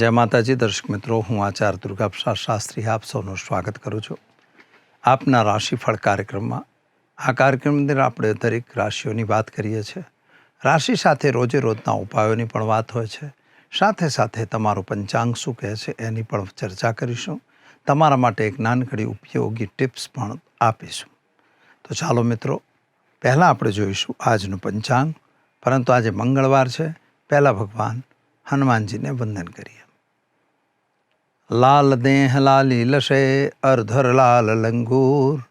જય માતાજી, દર્શક મિત્રો, હું આચાર્ય દુર્ગાપ્રસાદ શાસ્ત્રી, આપ સૌનું સ્વાગત કરું છું. આપના રાશિફળ કાર્યક્રમમાં. આ કાર્યક્રમની આપણે દરેક રાશિઓની વાત કરીએ છીએ. રાશિ સાથે રોજે રોજના ઉપાયોની પણ વાત હોય છે. સાથે સાથે તમારું પંચાંગ શું કહે છે એની પણ ચર્ચા કરીશું. તમારા માટે એક નાનકડી ઉપયોગી ટિપ્સ પણ આપીશું. તો ચાલો મિત્રો, પહેલાં આપણે જોઈશું આજનું પંચાંગ. પરંતુ આજે મંગળવાર છે. પહેલાં ભગવાન હનુમાનજીને વંદન કરીએ. લાલ દેહ લાલી લશે અર્ધર લાલ લંગૂર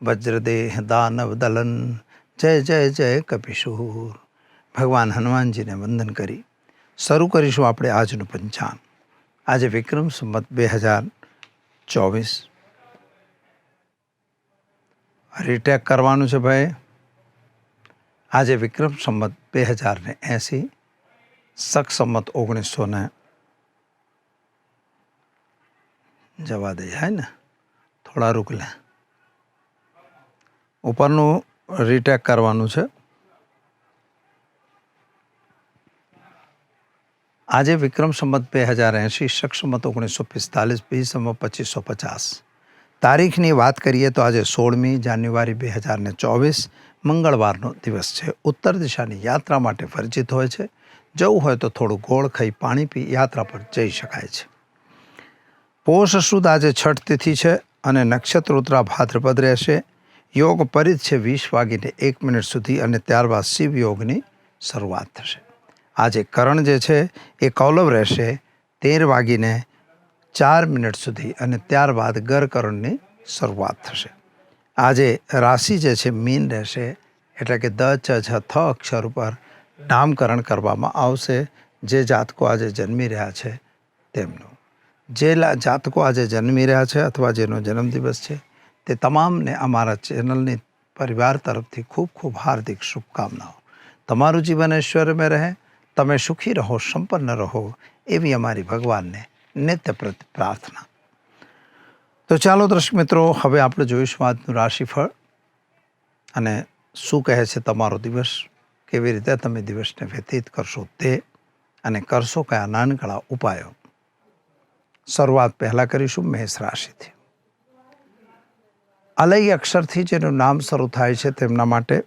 વજ્રદેહ દાનવ દલન જય જય જય કપિશૂર ભગવાન હનુમાનજીને વંદન કરી શરૂ કરીશું આપણે આજનું પંચાંગ આજે વિક્રમ સંમત બે હજાર ચોવીસ રીટેક કરવાનું છે ભાઈ આજે વિક્રમ સંમત બે હજાર ને એંસી સખ સંમત ઓગણીસો ને જવા દે, હે ને? થોડા રૂક લે. ઉપરનું રીટેક કરવાનું છે. આજે વિક્રમ સંમત બે હજાર એંશી, શક સંમત ઓગણીસો પિસ્તાલીસ બી સંમત પચીસો પચાસ. તારીખની વાત કરીએ તો આજે સોળમી જાન્યુઆરી બે હજાર ને ચોવીસ, મંગળવારનો દિવસ છે. ઉત્તર દિશાની યાત્રા માટે ફરજિત હોય છે. જવું હોય તો થોડું ગોળ ખાઈ પાણી પી યાત્રા પર જઈ શકાય છે. પોષ સુદ આજે છઠ તિથિ છે અને નક્ષત્ર ઉત્તરા ભાદ્રપદ રહેશે. યોગ પરિત છે વીસ વાગીને એક મિનિટ સુધી અને ત્યારબાદ શિવ યોગની શરૂઆત થશે. આજે કરણ જે છે એ કૌલવ રહેશે તેર વાગીને ચાર મિનિટ સુધી અને ત્યારબાદ ગરકરણની શરૂઆત થશે. આજે રાશિ જે છે મીન રહેશે એટલે કે દ, ચ, છ, થ અક્ષર ઉપર નામકરણ કરવામાં આવશે. જે જાતકો આજે જન્મી રહ્યા છે તેમનું જે જાતકો આજે જન્મી રહ્યા છે અથવા જેનો જન્મદિવસ છે, તે તમામને અમારા ચેનલની પરિવાર તરફથી ખૂબ ખૂબ હાર્દિક શુભકામનાઓ. તમારું જીવન ઐશ્વર્યમય રહે, તમે સુખી રહો, સંપન્ન રહો એવી અમારી ભગવાનને નિત્ય પ્રાર્થના. તો ચાલો દર્શક મિત્રો, હવે આપણે જોઈશું આજનું રાશિફળ અને શું કહે છે તમારો દિવસ? કેવી રીતે તમે દિવસને વ્યતીત કરશો તે અને કરશો કયા નાનકડા ઉપાયો? શરૂઆત પહેલાં કરીશું, મેષ રાશિથી. અલય અક્ષરથી જેનું નામ શરૂ થાય છે તેમના માટે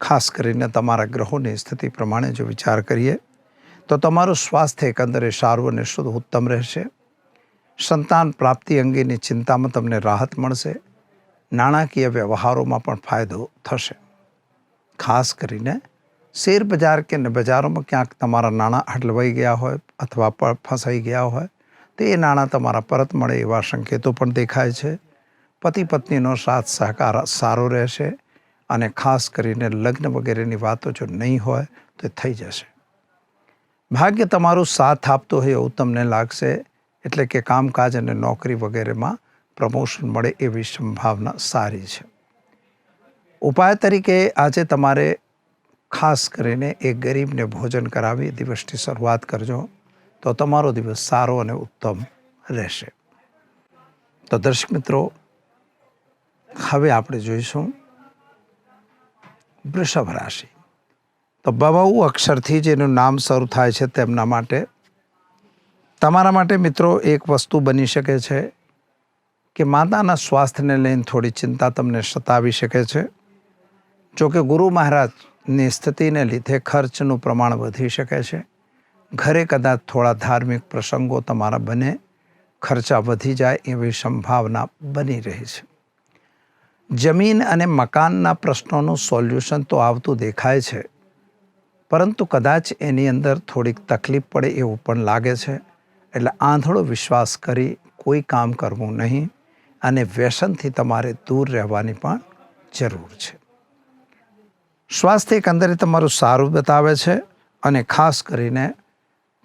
ખાસ કરીને તમારા ગ્રહોની સ્થિતિ પ્રમાણે જો વિચાર કરીએ, તો તમારું સ્વાસ્થ્ય એકંદરે સારું અને શુદ્ધ ઉત્તમ રહેશે. સંતાન પ્રાપ્તિ અંગેની ચિંતામાં તમને રાહત મળશે. નાણાકીય વ્યવહારોમાં પણ ફાયદો થશે. ખાસ કરીને શેર બજાર કે બજારોમાં ક્યાંક તમારા નાણાં હટલવાઈ ગયા હોય અથવા પણ ફસાઈ ગયા હોય તો એ નાણાં તમારા પરત મળે એવા સંકેતો પણ દેખાય છે. પતિ પત્નીનો સાથ સહકાર સારો રહેશે અને ખાસ કરીને લગ્ન વગેરેની વાતો જો નહીં હોય તો થઈ જશે. ભાગ્ય તમારું સાથ આપતો હોય એવું તમને લાગશે, એટલે કે કામકાજ અને નોકરી વગેરેમાં પ્રમોશન મળે એવી સંભાવના સારી છે. ઉપાય તરીકે આજે તમારે ખાસ કરીને એક ગરીબને ભોજન કરાવી દિવસની શરૂઆત કરજો. તો તમારો દિવસ સારો અને ઉત્તમ રહેશે. તો દર્શક મિત્રો, હવે આપણે જોઈશું વૃષભ રાશિ. તો બહુ અક્ષરથી જેનું નામ શરૂ થાય છે તેમના માટે. તમારા માટે મિત્રો એક વસ્તુ બની શકે છે કે માતાના સ્વાસ્થ્યને લઈને થોડી ચિંતા તમને સતાવી શકે છે. જો કે ગુરુ મહારાજની સ્થિતિને લીધે ખર્ચનું પ્રમાણ વધી શકે છે. ઘરે કદાચ થોડા ધાર્મિક પ્રસંગો તમારા બને, ખર્ચા વધી જાય એવી સંભાવના બની રહી છે. જમીન અને મકાનના પ્રશ્નોનું સોલ્યુશન તો આવતું દેખાય છે, પરંતુ કદાચ એની અંદર થોડીક તકલીફ પડે એવું પણ લાગે છે. એટલે આંધળો વિશ્વાસ કરી કોઈ કામ કરવું નહીં અને વ્યસનથી તમારે દૂર રહેવાની પણ જરૂર છે. સ્વાસ્થ્ય એકંદરે તમારું સારું બતાવે છે અને ખાસ કરીને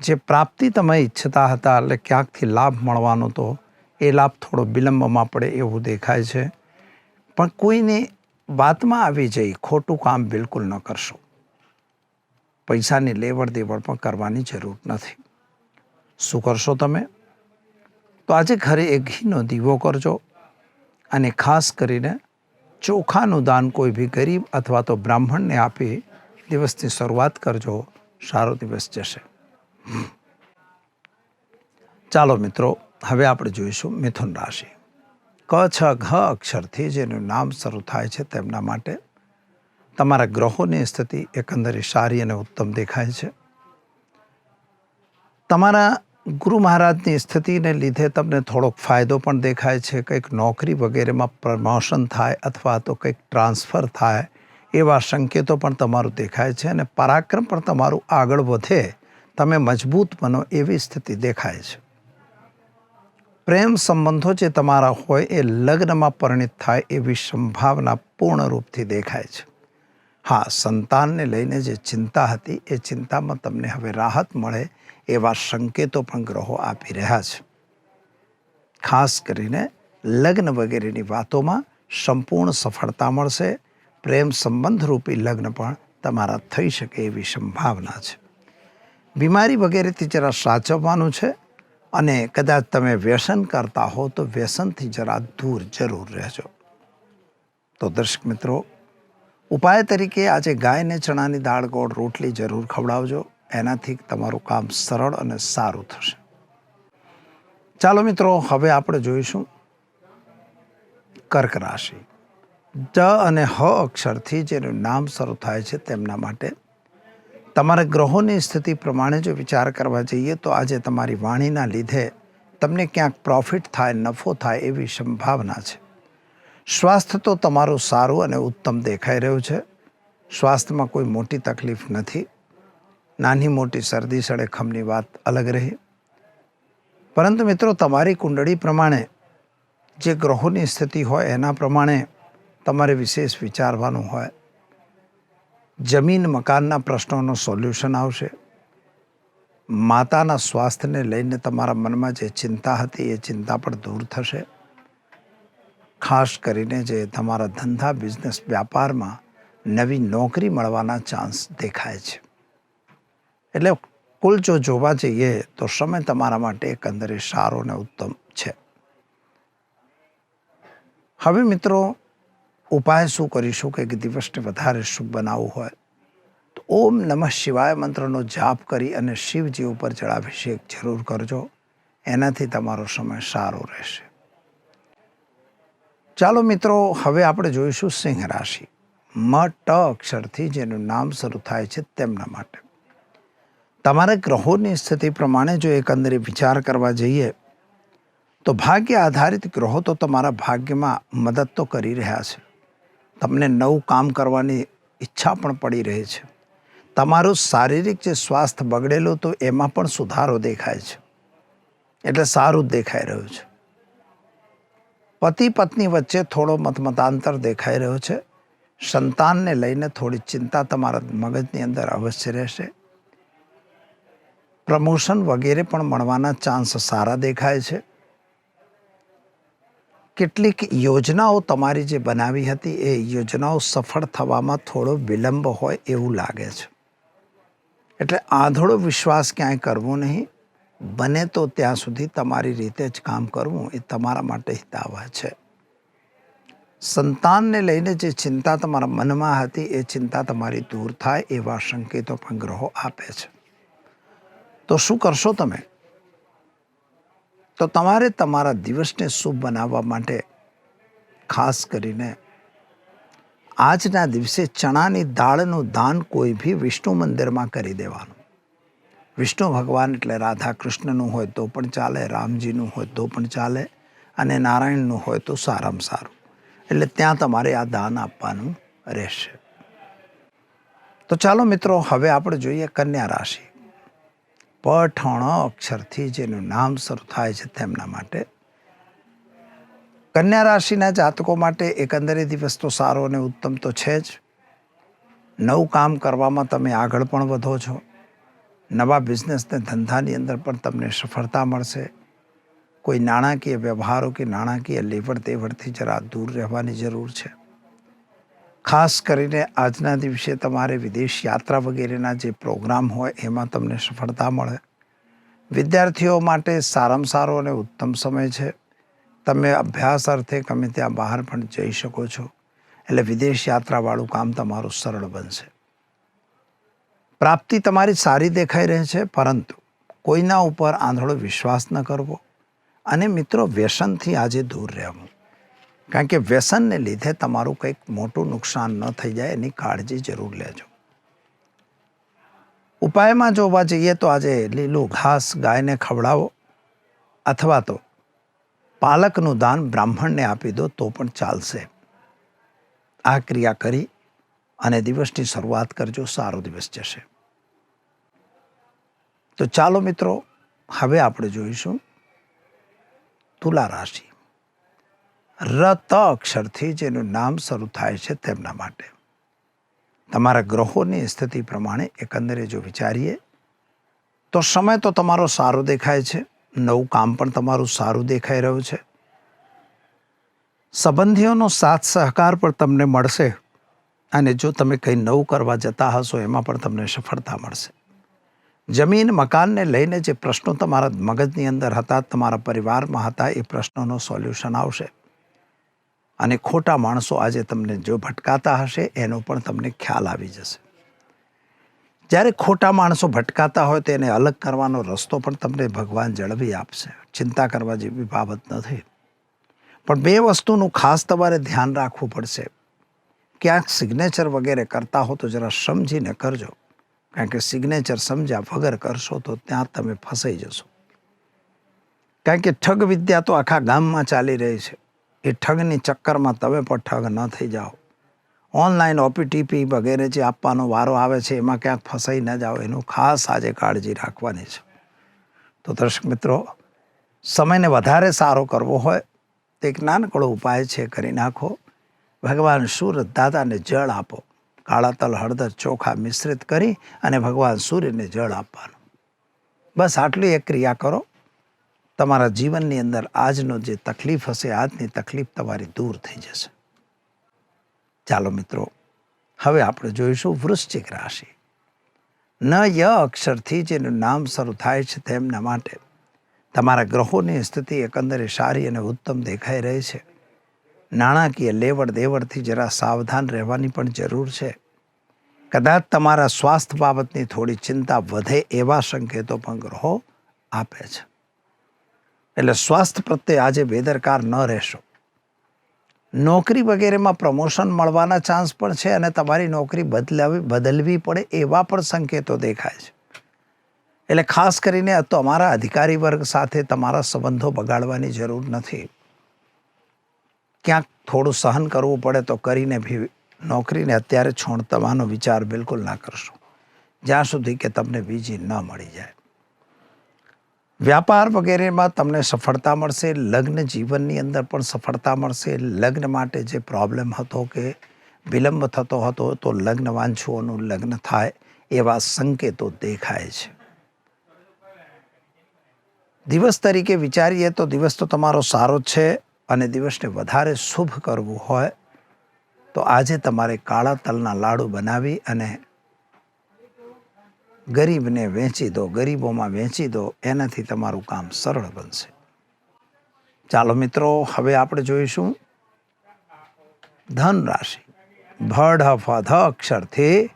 જે પ્રાપ્તિ તમે ઈચ્છતા હતા એટલે ક્યાંકથી લાભ મળવાનો તો એ લાભ થોડો વિલંબમાં પડે એવું દેખાય છે. પણ કોઈની વાતમાં આવી જઈ ખોટું કામ બિલકુલ ન કરશો. પૈસાની લેવડ દેવડ પણ કરવાની જરૂર નથી. શું કરશો તમે? તો આજે ઘરે એક ઘીનો દીવો કરજો અને ખાસ કરીને ચોખાનું દાન કોઈ બી ગરીબ અથવા તો બ્રાહ્મણને આપી દિવસની શરૂઆત કરજો. સારો દિવસ જશે. ચાલો મિત્રો, હવે આપણે જોઈશું મિથુન રાશિ. ક, છ, ઘ અક્ષરથી જેનું નામ શરૂ થાય છે તેમના માટે તમારા ગ્રહોની સ્થિતિ એકંદરે સારી અને ઉત્તમ દેખાય છે. તમારા ગુરુ મહારાજની સ્થિતિને લીધે તમને થોડોક ફાયદો પણ દેખાય છે, કંઈક નોકરી વગેરેમાં પ્રમોશન થાય અથવા તો કંઈક ટ્રાન્સફર થાય એવા સંકેતો પણ તમારું દેખાય છે અને પરાક્રમ પણ તમારું આગળ વધે તમે મજબૂત બનો એવી સ્થિતિ દેખાય છે. પ્રેમ સંબંધો જે તમારા હોય એ લગ્નમાં પરિણિત થાય એવી સંભાવના પૂર્ણ રૂપથી દેખાય છે. હા, સંતાનને લઈને જે ચિંતા હતી એ ચિંતામાં તમને હવે રાહત મળે એવા સંકેતો પણ ગ્રહો આપી રહ્યા છે. ખાસ કરીને લગ્ન વગેરેની વાતોમાં સંપૂર્ણ સફળતા મળશે, પ્રેમ સંબંધ રૂપી લગ્ન પણ તમારા થઈ શકે એવી સંભાવના છે. બીમારી વગેરેથી જરા સાચવવાનું છે અને કદાચ તમે વ્યસન કરતા હો તો વ્યસનથી જરા દૂર જરૂર રહેજો. તો દર્શક મિત્રો, ઉપાય તરીકે આજે ગાયને ચણાની દાળ ગોળ રોટલી જરૂર ખવડાવજો. એનાથી તમારું કામ સરળ અને સારું થશે. ચાલો મિત્રો, હવે આપણે જોઈશું કર્ક રાશિ. ડ અને હ અક્ષરથી જેનું નામ શરૂ થાય છે તેમના માટે તમારા ગ્રહોની સ્થિતિ પ્રમાણે જો વિચાર કરવા જઈએ તો આજે તમારી વાણીના લીધે તમને ક્યાંક પ્રોફિટ થાય, નફો થાય એવી સંભાવના છે. સ્વાસ્થ્ય તો તમારું સારું અને ઉત્તમ દેખાઈ રહ્યું છે. સ્વાસ્થ્યમાં કોઈ મોટી તકલીફ નથી. નાની મોટી શરદી સડેખમની વાત અલગ રહી. પરંતુ મિત્રો, તમારી કુંડળી પ્રમાણે જે ગ્રહોની સ્થિતિ હોય એના પ્રમાણે તમારે વિશેષ વિચારવાનું હોય. જમીન મકાનના પ્રશ્નોનું સોલ્યુશન આવશે. માતાના સ્વાસ્થ્યને લઈને તમારા મનમાં જે ચિંતા હતી એ ચિંતા પણ દૂર થશે. ખાસ કરીને જે તમારા ધંધા, બિઝનેસ, વ્યાપારમાં નવી નોકરી મળવાના ચાન્સ દેખાય છે. એટલે કુલ જો જોવા જઈએ તો સમય તમારા માટે એકંદરે સારો અને ઉત્તમ છે. હવે મિત્રો ઉપાય શું કરીશું કે દિવસને વધારે શુભ બનાવવું હોય? તો ઓમ નમઃ શિવાય મંત્રનો જાપ કરી અને શિવજી ઉપર જળાભિષેક જરૂર કરજો. એનાથી તમારો સમય સારો રહેશે. ચાલો મિત્રો, હવે આપણે જોઈશું સિંહ રાશિ. મ ટ અક્ષરથી જેનું નામ શરૂ થાય છે તેમના માટે. તમારે ગ્રહોની સ્થિતિ પ્રમાણે જો એકંદરે વિચાર કરવા જઈએ, તો ભાગ્ય આધારિત ગ્રહો તો તમારા ભાગ્યમાં મદદ તો કરી રહ્યા છે. તમને નવું કામ કરવાની ઈચ્છા પણ પડી રહી છે. તમારું શારીરિક જે સ્વાસ્થ્ય બગડેલું તો એમાં પણ સુધારો દેખાય છે. એટલે સારું જ દેખાઈ રહ્યું છે. પતિ પત્ની વચ્ચે થોડો મતમતાંતર દેખાઈ રહ્યો છે. સંતાનને લઈને થોડી ચિંતા તમારા મગજની અંદર અવશ્ય રહેશે. પ્રમોશન વગેરે પણ મળવાના ચાન્સ સારા દેખાય છે. કેટલીક યોજનાઓ તમારી જે બનાવી હતી, એ યોજનાઓ સફળ થવામાં થોડો વિલંબ હોય એવું લાગે છે. એટલે આંધળો વિશ્વાસ ક્યાંય કરવો નહીં. બને તો ત્યાં સુધી તમારી રીતે જ કામ કરવું એ તમારા માટે હિતાવહ છે. સંતાનને લઈને જે ચિંતા તમારા મનમાં હતી, એ ચિંતા તમારી દૂર થાય એવા સંકેતો પણ ગ્રહો આપે છે. તો શું કરશો તમે? તો તમારે તમારા દિવસને શુભ બનાવવા માટે ખાસ કરીને આજના દિવસે ચણાની દાળનું દાન કોઈ બી વિષ્ણુ મંદિરમાં કરી દેવાનું. વિષ્ણુ ભગવાન એટલે રાધા કૃષ્ણનું હોય તો પણ ચાલે, રામજીનું હોય તો પણ ચાલે અને નારાયણનું હોય તો સારામાં સારું. એટલે ત્યાં તમારે આ દાન આપવાનું રહેશે. તો ચાલો મિત્રો, હવે આપણે જોઈએ કન્યા રાશિ. પઠણ અક્ષરથી જેનું નામ શરૂ થાય છે તેમના માટે. કન્યા રાશિના જાતકો માટે એકંદરે દિવસ તો સારો અને ઉત્તમ તો છે જ. નવું કામ કરવામાં તમે આગળ પણ વધો છો. નવા બિઝનેસને ધંધાની અંદર પણ તમને સફળતા મળશે. કોઈ નાણાકીય વ્યવહારો કે નાણાકીય લેવડ દેવડથી જરા દૂર રહેવાની જરૂર છે. ખાસ કરીને આજના દિવસે તમારે વિદેશ યાત્રા વગેરેના જે પ્રોગ્રામ હોય, એમાં તમને સફળતા મળે. વિદ્યાર્થીઓ માટે સારામાં સારો અને ઉત્તમ સમય છે. તમે અભ્યાસ અર્થે ગમે ત્યાં બહાર પણ જઈ શકો છો. એટલે વિદેશ યાત્રાવાળું કામ તમારું સરળ બનશે. પ્રાપ્તિ તમારી સારી દેખાઈ રહે છે, પરંતુ કોઈના ઉપર આંધળો વિશ્વાસ ન કરવો. અને મિત્રો, વ્યસનથી આજે દૂર રહેવું. કારણ કે વ્યસનને લીધે તમારું કંઈક મોટું નુકસાન ન થઈ જાય, એની કાળજી જરૂર લેજો. ઉપાયમાં જોવા જઈએ તો આજે લીલું ઘાસ ગાયને ખવડાવો અથવા તો પાલકનું દાન બ્રાહ્મણને આપી દો તો પણ ચાલશે. આ ક્રિયા કરી અને દિવસની શરૂઆત કરજો, સારો દિવસ જશે. તો ચાલો મિત્રો, હવે આપણે જોઈશું તુલા રાશિ. રત અક્ષરથી જેનું નામ શરૂ થાય છે તેમના માટે. તમારા ગ્રહોની સ્થિતિ પ્રમાણે એકંદરે જો વિચારીએ, તો સમય તો તમારો સારો દેખાય છે, નવું કામ પણ તમારું સારું દેખાઈ રહ્યું છે. સંબંધીઓનો સાથ સહકાર પણ તમને મળશે અને જો તમે કંઈ નવું કરવા જતા હશો, એમાં પણ તમને સફળતા મળશે. જમીન, મકાનને લઈને જે પ્રશ્નો તમારા મગજની અંદર હતા, તમારા પરિવારમાં હતા, એ પ્રશ્નોનો સોલ્યુશન આવશે. અને ખોટા માણસો આજે તમને જો ભટકાતા હશે, એનો પણ તમને ખ્યાલ આવી જશે. જ્યારે ખોટા માણસો ભટકાતા હોય તેને અલગ કરવાનો રસ્તો પણ તમને ભગવાન જળવી આપશે. ચિંતા કરવા જેવી બાબત નથી. પણ બે વસ્તુનું ખાસ તમારે ધ્યાન રાખવું પડશે. ક્યાંક સિગ્નેચર વગેરે કરતા હો, તો જરા સમજીને કરજો. કારણ કે સિગ્નેચર સમજ્યા વગર કરશો, તો ત્યાં તમે ફસાઈ જશો. કારણ કે ઠગ વિદ્યા તો આખા ગામમાં ચાલી રહી છે. એ ઠગની ચક્કરમાં તમે પણ ઠગ ન થઈ જાઓ. ઓનલાઈન ઓપીટીપી વગેરે જે આપવાનો વારો આવે છે, એમાં ક્યાંક ફસાઈ ન જાઓ, એનું ખાસ આજે કાળજી રાખવાની છે. તો દર્શક મિત્રો, સમયને વધારે સારો કરવો હોય, તો એક નાનકડો ઉપાય છે કરી નાખો. ભગવાન સૂર્ય દાદાને જળ આપો. કાળા તલ હળદર ચોખા મિશ્રિત કરી અને ભગવાન સૂર્યને જળ આપવાનું. બસ આટલી એક ક્રિયા કરો. તમારા જીવનની અંદર આજનો જે તકલીફ હશે, આજની તકલીફ તમારી દૂર થઈ જશે. ચાલો મિત્રો, હવે આપણે જોઈશું વૃશ્ચિક રાશિ. ન ય અક્ષરથી જેનું નામ શરૂ થાય છે તેમના માટે. તમારા ગ્રહોની સ્થિતિ એકંદરે સારી અને ઉત્તમ દેખાઈ રહી છે. નાણાકીય લેવડ દેવડથી જરા સાવધાન રહેવાની પણ જરૂર છે. કદાચ તમારા સ્વાસ્થ્ય બાબતની થોડી ચિંતા વધે એવા સંકેતો પણ ગ્રહો આપે છે. એટલે સ્વાસ્થ્ય પ્રત્યે આજે બેદરકાર ન રહેશો. નોકરી વગેરેમાં પ્રમોશન મળવાના ચાન્સ પણ છે અને તમારી નોકરી બદલાવી, બદલવી પડે એવા પણ સંકેતો દેખાય છે. એટલે ખાસ કરીને તમારા અધિકારી વર્ગ સાથે તમારા સંબંધો બગાડવાની જરૂર નથી. ક્યાંક થોડું સહન કરવું પડે તો કરીને ભી નોકરીને અત્યારે છોડતવાનો વિચાર બિલકુલ ના કરશો. જ્યાં સુધી કે તમને બીજી ન મળી જાય. વ્યાપાર વગેરેમાં તમને સફળતા મળશે, લગ્ન જીવનની અંદર પણ સફળતા મળશે. લગ્ન માટે જે પ્રોબ્લેમ હતો કે વિલંબ થતો હતો, તો લગ્ન વાંછુઓનું લગ્ન થાય એવા સંકેતો દેખાય છે. દિવસ તરીકે વિચારીએ તો દિવસ તો તમારો સારો છે અને દિવસને વધારે શુભ કરવું હોય, તો આજે તમારે કાળા તલના લાડુ બનાવી અને ગરીબને વેચી દો, ગરીબોમાં વેચી દો, એનાથી તમારું કામ સરળ બનશે. ચાલો મિત્રો, હવે આપણે જોઈશું ધન રાશિ ભડ ફ ધ અક્ષરથી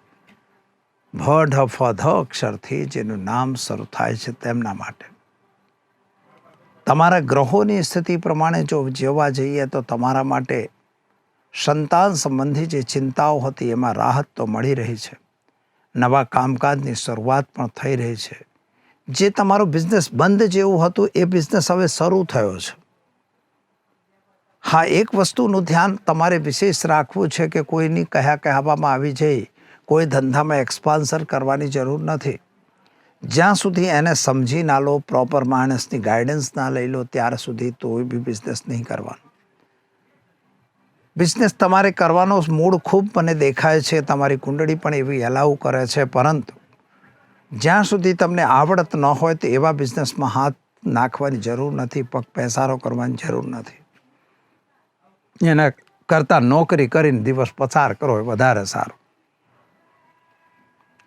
ભડ ફ ધ અક્ષરથી જેનું નામ શરૂ થાય છે તેમના માટે. તમારા ગ્રહોની સ્થિતિ પ્રમાણે જો જોવા જઈએ તો તમારા માટે સંતાન સંબંધી જે ચિંતાઓ હતી એમાં રાહત તો મળી રહી છે. નવા કામકાજની શરૂઆત પણ થઈ રહી છે. જે તમારો બિઝનેસ બંધ જેવું હતું, એ બિઝનેસ હવે શરૂ થયો છે. હા, એક વસ્તુનું ધ્યાન તમારે વિશેષ રાખવું છે કે કોઈની કહ્યા કહેવામાં આવી જઈ. કોઈ ધંધામાં એક્સપાન્સર કરવાની જરૂર નથી. જ્યાં સુધી એને સમજી ના લો પ્રોપર માણસની ગાઈડન્સ ના લઈ લો, ત્યાર સુધી તો બી બિઝનેસ નહીં કરવાનો. બિઝનેસ તમારે કરવાનો મૂડ ખૂબ મને દેખાય છે, તમારી કુંડળી પણ એવી એલાઉ કરે છે, પરંતુ જ્યાં સુધી તમને આવડત ન હોય તો એવા બિઝનેસમાં હાથ નાખવાની જરૂર નથી, પગ પેસારો કરવાની જરૂર નથી. એના કરતાં નોકરી કરીને દિવસ પસાર કરો એ વધારે સારું.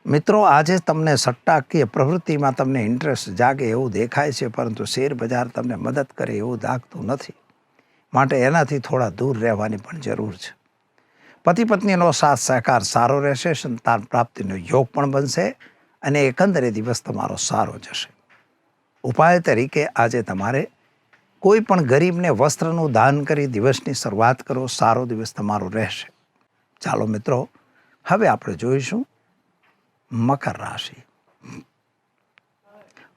મિત્રો, આજે તમને સટ્ટાકીય પ્રવૃત્તિમાં તમને ઇન્ટરેસ્ટ જાગે એવું દેખાય છે, પરંતુ શેર બજાર તમને મદદ કરે એવું લાગતું નથી. માટે એનાથી થોડા દૂર રહેવાની પણ જરૂર છે. પતિ પત્નીનો સાથ સહકાર સારો રહેશે, સંતાન પ્રાપ્તિનો યોગ પણ બનશે અને એકંદરે દિવસ તમારો સારો જશે. ઉપાય તરીકે આજે તમારે કોઈ પણ ગરીબને વસ્ત્રનું દાન કરી દિવસની શરૂઆત કરો, સારો દિવસ તમારો રહેશે. ચાલો મિત્રો, હવે આપણે જોઈશું મકર રાશિ.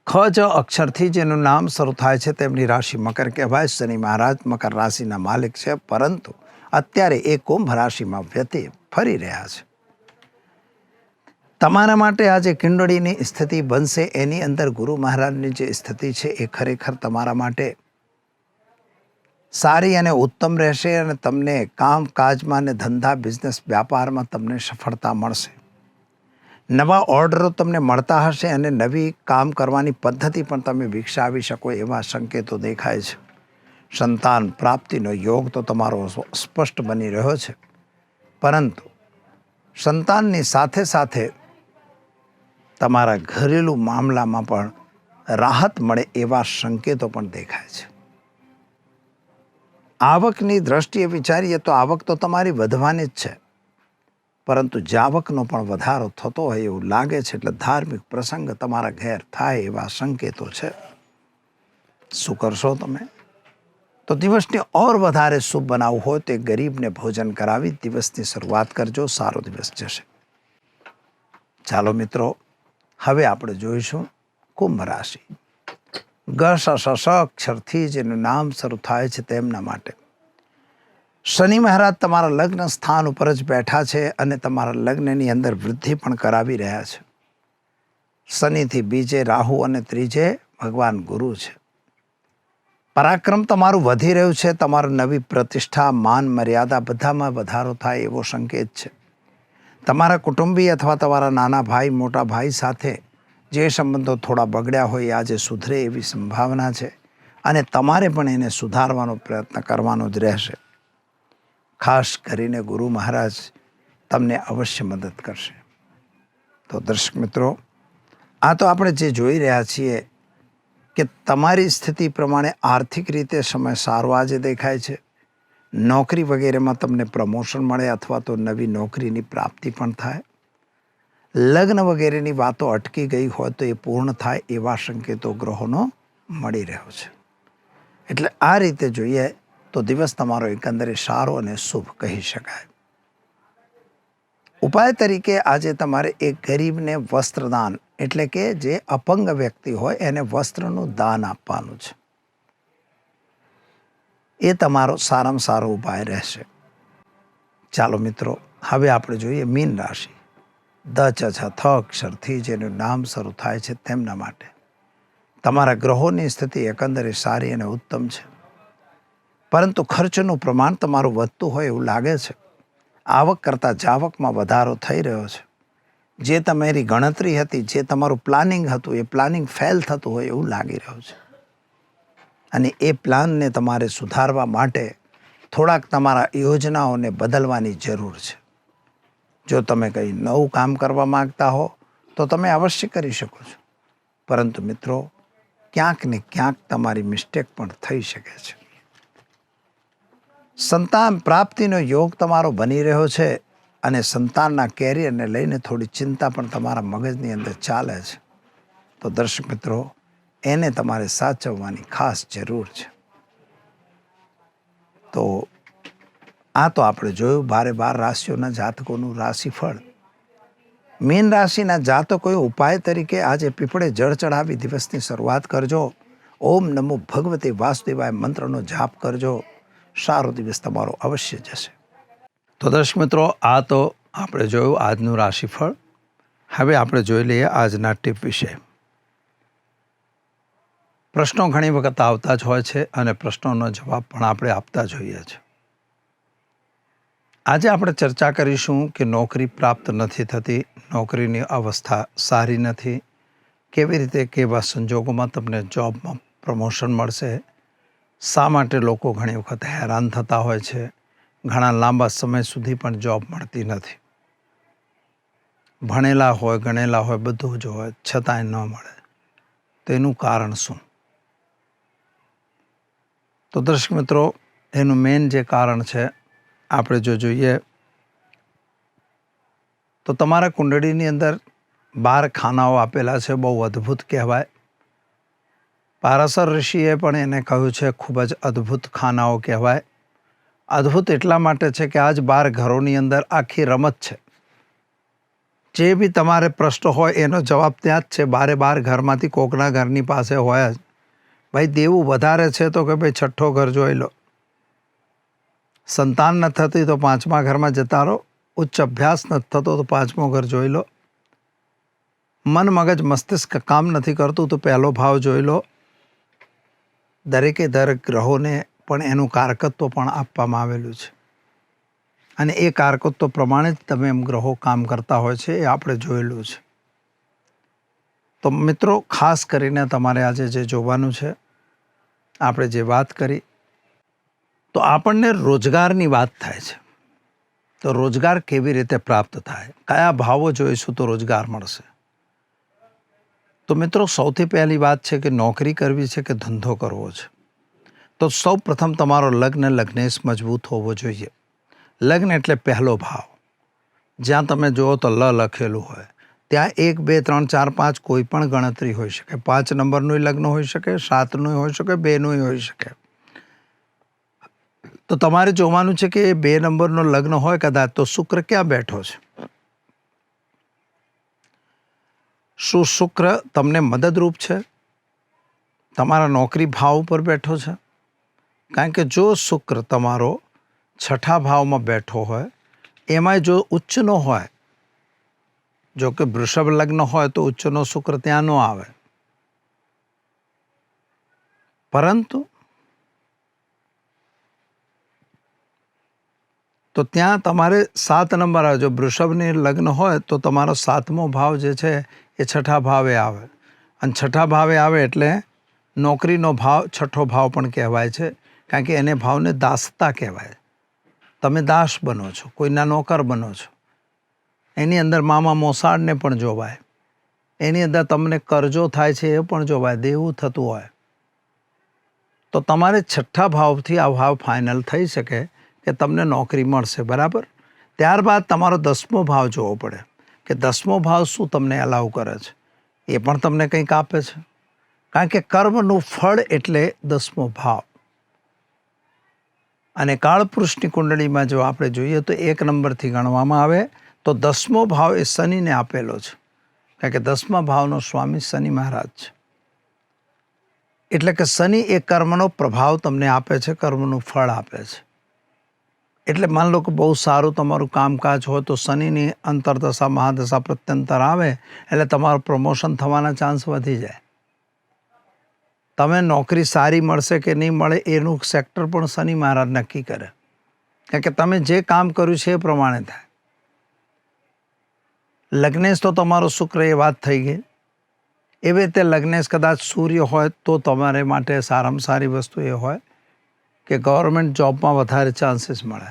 ખ જ અક્ષરથી જેનું નામ શરૂ થાય છે તેમની રાશિ મકર કહેવાય. શનિ મહારાજ મકર રાશિના માલિક છે, પરંતુ અત્યારે એ કુંભ રાશિમાં વ્યતિ ફરી રહ્યા છે. તમારા માટે આ જે કિંડળીની સ્થિતિ બનશે, એની અંદર ગુરુ મહારાજની જે સ્થિતિ છે એ ખરેખર તમારા માટે સારી અને ઉત્તમ રહેશે અને તમને કામ કાજમાં અને ધંધા, બિઝનેસ, વ્યાપારમાં તમને સફળતા મળશે. નવા ઓર્ડરો તમને મળતા હશે અને નવી કામ કરવાની પદ્ધતિ પણ તમે વિકસાવી શકો એવા સંકેતો દેખાય છે. સંતાન પ્રાપ્તિનો યોગ તો તમારો સ્પષ્ટ બની રહ્યો છે. પરંતુ સંતાનની સાથે સાથે તમારા ઘરેલું મામલામાં પણ રાહત મળે એવા સંકેતો પણ દેખાય છે. આવકની દ્રષ્ટિએ વિચારીએ તો આવક તો તમારી વધવાની જ છે. પરંતુ જાવકનો પણ વધારો થતો હોય એવું લાગે છે એટલે ધાર્મિક પ્રસંગ તમારા ઘેર થાય એવા સંકેતો છે. શું કરશો તમે? તો દિવસને ઓર વધારે શુભ બનાવવું હોય તો ગરીબને ભોજન કરાવી દિવસની શરૂઆત કરજો, સારો દિવસ જશે. ચાલો મિત્રો, હવે આપણે જોઈશું કુંભ રાશિ. ગ સ અક્ષરથી જેનું નામ શરૂ થાય છે તેમના માટે. શનિ મહારાજ તમારા લગ્ન સ્થાન ઉપર જ બેઠા છે અને તમારા લગ્નની અંદર વૃદ્ધિ પણ કરાવી રહ્યા છે. શનિથી બીજે રાહુ અને ત્રીજે ભગવાન ગુરુ છે. પરાક્રમ તમારું વધી રહ્યું છે, તમારું નવી પ્રતિષ્ઠા, માન, મર્યાદા બધામાં વધારો થાય એવો સંકેત છે. તમારા કુટુંબી અથવા તમારા નાના ભાઈ, મોટા ભાઈ સાથે જે સંબંધો થોડા બગડ્યા હોય આજે સુધરે એવી સંભાવના છે અને તમારે પણ એને સુધારવાનો પ્રયત્ન કરવાનો જ રહેશે. ખાસ કરીને ગુરુ મહારાજ તમને અવશ્ય મદદ કરશે. તો દર્શક મિત્રો, આ તો આપણે જે જોઈ રહ્યા છીએ કે તમારી સ્થિતિ પ્રમાણે આર્થિક રીતે સમય સારો આજે દેખાય છે. નોકરી વગેરેમાં તમને પ્રમોશન મળે અથવા તો નવી નોકરીની પ્રાપ્તિ પણ થાય. લગ્ન વગેરેની વાતો અટકી ગઈ હોય તો એ પૂર્ણ થાય એવા સંકેતો ગ્રહોનો મળી રહ્યો છે. એટલે આ રીતે જોઈએ તો દિવસ તમારો એકંદરે સારો અને શુભ કહી શકાય. ઉપાય તરીકે આજે તમારે એક ગરીબને વસ્ત્રદાન એટલે કે જે અપંગ વ્યક્તિ હોય એને વસ્ત્રનું દાન આપવાનું છે. એ તમારો સારામાં સારો ઉપાય રહેશે. ચાલો મિત્રો, હવે આપણે જોઈએ મીન રાશિ. દ ચ છ થ અક્ષરથી જેનું નામ શરૂ થાય છે તેમના માટે. તમારા ગ્રહોની સ્થિતિ એકંદરે સારી અને ઉત્તમ છે. પરંતુ ખર્ચનું પ્રમાણ તમારું વધતું હોય એવું લાગે છે. આવક કરતાં જાવકમાં વધારો થઈ રહ્યો છે. જે તમારી ગણતરી હતી, જે તમારું પ્લાનિંગ હતું, એ પ્લાનિંગ ફેલ થતું હોય એવું લાગી રહ્યું છે. અને એ પ્લાનને તમારે સુધારવા માટે થોડાક તમારા યોજનાઓને બદલવાની જરૂર છે. જો તમે કંઈ નવું કામ કરવા માગતા હો, તો તમે અવશ્ય કરી શકો છો. પરંતુ મિત્રો, ક્યાંક ને ક્યાંક તમારી મિસ્ટેક પણ થઈ શકે છે. સંતાન પ્રાપ્તિનો યોગ તમારો બની રહ્યો છે અને સંતાનના કેરિયરને લઈને થોડી ચિંતા પણ તમારા મગજની અંદર ચાલે છે. તો દર્શક મિત્રો, એને તમારે સાચવવાની ખાસ જરૂર છે. તો આ તો આપણે જોયું, બારે બાર રાશિઓના જાતકોનું રાશિફળ. મીન રાશિના જાતકોએ ઉપાય તરીકે આજે પીપળે જળ ચઢાવી દિવસની શરૂઆત કરજો. ઓમ નમો ભગવતે વાસુદેવાય મંત્રનો જાપ કરજો. સારો દિવસ તમારો અવશ્ય જશે. તો દર્શક મિત્રો, આ તો આપણે જોયું આજનું રાશિફળ. હવે આપણે જોઈ લઈએ આજના ટીપ વિશે. પ્રશ્નો ઘણી વખત આવતા જ હોય છે અને પ્રશ્નોનો જવાબ પણ આપણે આપતા જોઈએ છે આજે આપણે ચર્ચા કરીશું કે નોકરી પ્રાપ્ત નથી થતી, નોકરીની અવસ્થા સારી નથી, કેવી રીતે કેવા સંજોગોમાં તમને જોબમાં પ્રમોશન મળશે શા માટે લોકો ઘણી વખત હેરાન થતા હોય છે? ઘણા લાંબા સમય સુધી પણ જોબ મળતી નથી. ભણેલા હોય, ગણેલા હોય, બધું જ હોય, છતાંય ન મળે. તેનું કારણ શું? તો દર્શક મિત્રો, એનું મેઇન જે કારણ છે, આપણે જો જોઈએ, તો તમારા કુંડળીની અંદર બાર ખાનાઓ આપેલા છે, બહુ અદ્ભુત કહેવાય. પારાસર ઋષિએ પણ એને કહ્યું છે, ખૂબ જ અદ્ભુત ખાનાઓ કહેવાય. અદ્ભુત એટલા માટે છે કે આજ બાર ઘરોની અંદર આખી રમત છે. જે બી તમારે પ્રશ્ન હોય એનો જવાબ ત્યાં જ છે. બારે બાર ઘરમાંથી કોકના ઘરની પાસે હોય જ. ભાઈ, દેવું વધારે છે તો કે ભાઈ છઠ્ઠો ઘર જોઈ લો. સંતાન ન થતી તો પાંચમા ઘરમાં જતા રહો. ઉચ્ચ અભ્યાસ નથી થતો તો પાંચમો ઘર જોઈ લો. મન મગજ મસ્તિષ્ક કામ નથી કરતું તો પહેલો ભાવ જોઈ લો. દરેકે દરેક ગ્રહોને પણ એનું કારકત્વ પણ આપવામાં આવેલું છે. અને એ કારકત્વ પ્રમાણે જ તમે એમ ગ્રહો કામ કરતા હોય છે એ આપણે જોયેલું છે. તો મિત્રો, ખાસ કરીને તમારે આજે જે જોવાનું છે, આપણે જે વાત કરી, તો આપણને રોજગારની વાત થાય છે. તો રોજગાર કેવી રીતે પ્રાપ્ત થાય? કયા ભાવો જોઈશું તો રોજગાર મળશે? તો મિત્રો સૌથી પહેલી વાત છે કે નોકરી કરવી છે કે ધંધો કરવો છે? તો સૌ પ્રથમ તમારો લગ્ન લગ્નેશ મજબૂત હોવો જોઈએ. લગ્ન એટલે પહેલો ભાવ. જ્યાં તમે જુઓ તો લ લખેલું હોય. ત્યાં એક, બે, ત્રણ, ચાર, પાંચ કોઈ પણ ગણતરી હોઈ શકે. પાંચ નંબરનું લગ્ન હોઈ શકે, સાતનું હોઈ શકે, બેનું હોઈ શકે. તો તમારે જોવાનું છે કે બે નંબરનો લગ્ન હોય કદાચ તો શુક્ર ક્યાં બેઠો છે? શું શુક્ર તમને મદદરૂપ છે? તમારા નોકરી ભાવ ઉપર બેઠો છે? કારણ કે જો શુક્ર તમારો છઠ્ઠા ભાવમાં બેઠો હોય, એમાંય જો ઉચ્ચનો હોય, જો કે વૃષભ લગ્ન હોય તો ઉચ્ચનો શુક્ર ત્યાં ન આવે. પરંતુ તો ત્યાં તમારે સાત નંબર આવે. જો વૃષભની લગ્ન હોય તો તમારો સાતમો ભાવ જે છે એ છઠ્ઠા ભાવે આવે. અને છઠ્ઠા ભાવે આવે એટલે નોકરીનો ભાવ, છઠ્ઠો ભાવ પણ કહેવાય છે. કારણ કે એને ભાવને દાસતા કહેવાય. તમે દાસ બનો છો, કોઈના નોકર બનો છો. એની અંદર મામા મોસાળને પણ જોવાય. એની અંદર તમને કરજો થાય છે એ પણ જોવાય, દેવું થતું હોય. તો તમારે છઠ્ઠા ભાવથી આ ભાવ ફાઇનલ થઈ શકે કે તમને નોકરી મળશે, બરાબર? ત્યારબાદ તમારો દસમો ભાવ જોવો પડે. કે દસમો ભાવ શું તમને અલાઉ કરે છે? એ પણ તમને કંઈક આપે છે. કારણ કે કર્મનું ફળ એટલે દસમો ભાવ. અને કાળપુરુષની કુંડળીમાં જો આપણે જોઈએ તો એક નંબરથી ગણવામાં આવે તો દસમો ભાવ એ શનિને આપેલો છે. કારણ કે દસમા ભાવનો સ્વામી શનિ મહારાજ છે. એટલે કે શનિ એ કર્મનો પ્રભાવ તમને આપે છે, કર્મનું ફળ આપે છે. એટલે માન લો કે બહુ સારું તમારું કામકાજ હોય તો શનિની અંતરદશા, મહાદશા પ્રત્યંતર આવે, એટલે તમારું પ્રમોશન થવાના ચાન્સ વધી જાય. તમે નોકરી સારી મળશે કે નહીં મળે એનું સેક્ટર પણ શનિ મહારાજ નક્કી કરે. કારણ કે તમે જે કામ કર્યું છે એ પ્રમાણે થાય. લગ્નેશ તો તમારો શુક્ર એ વાત થઈ ગઈ. એવી રીતે લગ્નેશ કદાચ સૂર્ય હોય તો તમારે માટે સારામાં સારી વસ્તુ એ હોય. કે ગવર્મેન્ટ જોબમાં વધારે ચાન્સીસ મળે.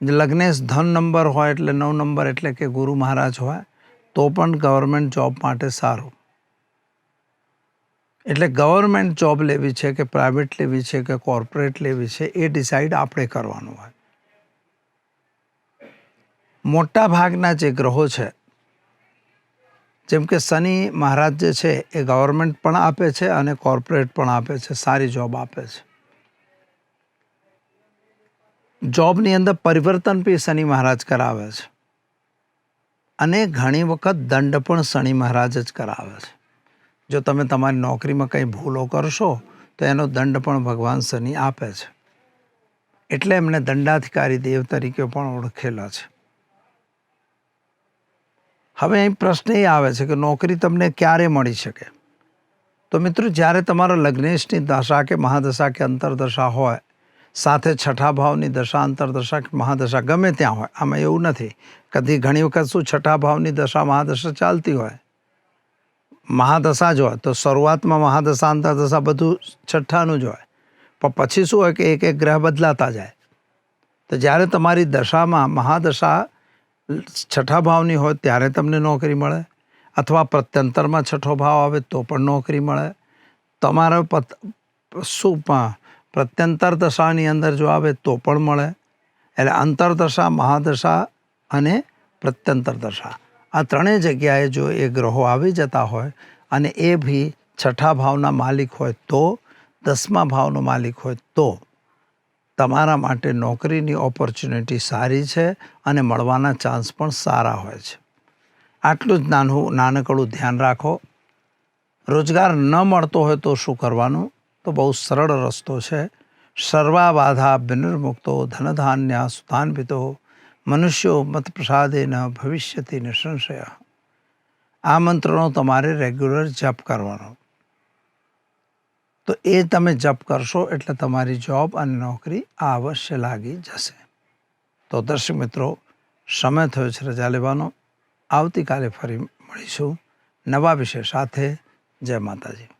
લગ્નેશ ધન નંબર હોય એટલે નવ નંબર એટલે કે ગુરુ મહારાજ હોય, તો પણ ગવર્મેન્ટ જોબ માટે સારું. એટલે ગવર્મેન્ટ જોબ લેવી છે કે પ્રાઇવેટ લેવી છે કે કોર્પોરેટ લેવી છે, એ ડિસાઇડ આપણે કરવાનું હોય. મોટા ભાગના જે ગ્રહો છે, જેમ કે શનિ મહારાજ જે છે, એ ગવર્મેન્ટ પણ આપે છે અને કોર્પોરેટ પણ આપે છે, સારી જોબ આપે છે. જોબની અંદર પરિવર્તન બી શનિ મહારાજ કરાવે છે. અને ઘણી વખત દંડ પણ શનિ મહારાજ જ કરાવે છે. જો તમે તમારી નોકરીમાં કંઈ ભૂલો કરશો, તો એનો દંડ પણ ભગવાન શનિ આપે છે. એટલે એમને દંડાધિકારી દેવ તરીકે પણ ઓળખેલા છે. હવે અહીં પ્રશ્ન એ આવે છે કે નોકરી તમને ક્યારે મળી શકે? તો મિત્રો, જ્યારે તમારા લગ્નેશની દશા કે મહાદશા કે અંતરદશા હોય સાથે છઠ્ઠા ભાવની દશા, અંતરદશા, મહાદશા ગમે ત્યાં હોય. આમાં એવું નથી. કદી ઘણી વખત શું છઠ્ઠા ભાવની દશા, મહાદશા ચાલતી હોય? મહાદશા જ હોય. તો શરૂઆતમાં મહાદશા, અંતરદશા બધું છઠ્ઠાનું જ હોય. પણ પછી શું હોય કે એક એક ગ્રહ બદલાતા જાય. તો જ્યારે તમારી દશામાં મહાદશા છઠ્ઠા ભાવની હોય ત્યારે તમને નોકરી મળે. અથવા પ્રત્યંતરમાં છઠ્ઠો ભાવ આવે તો પણ નોકરી મળે. તમારા પત શું પ્રત્યંતર દશાની અંદર જો આવે તો પણ મળે. એટલે અંતરદશા મહાદશા અને પ્રત્યંતર દશા આ ત્રણેય જગ્યાએ જો એ ગ્રહો આવી જતા હોય અને એ બી છઠ્ઠા ભાવના માલિક હોય તો, દસમા ભાવનો માલિક હોય તો, તમારા માટે નોકરીની ઓપોર્ચ્યુનિટી સારી છે અને મળવાના ચાન્સ પણ સારા હોય છે. આટલું જ નાનું, નાનકડું ધ્યાન રાખો. રોજગાર ન મળતો હોય તો શું કરવાનું? તો બહુ સરળ રસ્તો છે. સર્વા બાધા વિનિર્મુક્તો ધનધાન્ય સુતાન્વિતો મનુષ્યો મત પ્રસાદે ન ભવિષ્યથી નિસંશય. આ મંત્રનો તમારે રેગ્યુલર જપ કરવાનો. તો એ તમે જપ કરશો એટલે તમારી જોબ અને નોકરી આ અવશ્ય લાગી જશે. તો દર્શક મિત્રો, સમય થયો છે રજા લેવાનો. આવતીકાલે ફરી મળીશું. નવા વિષય સાથે જય માતાજી.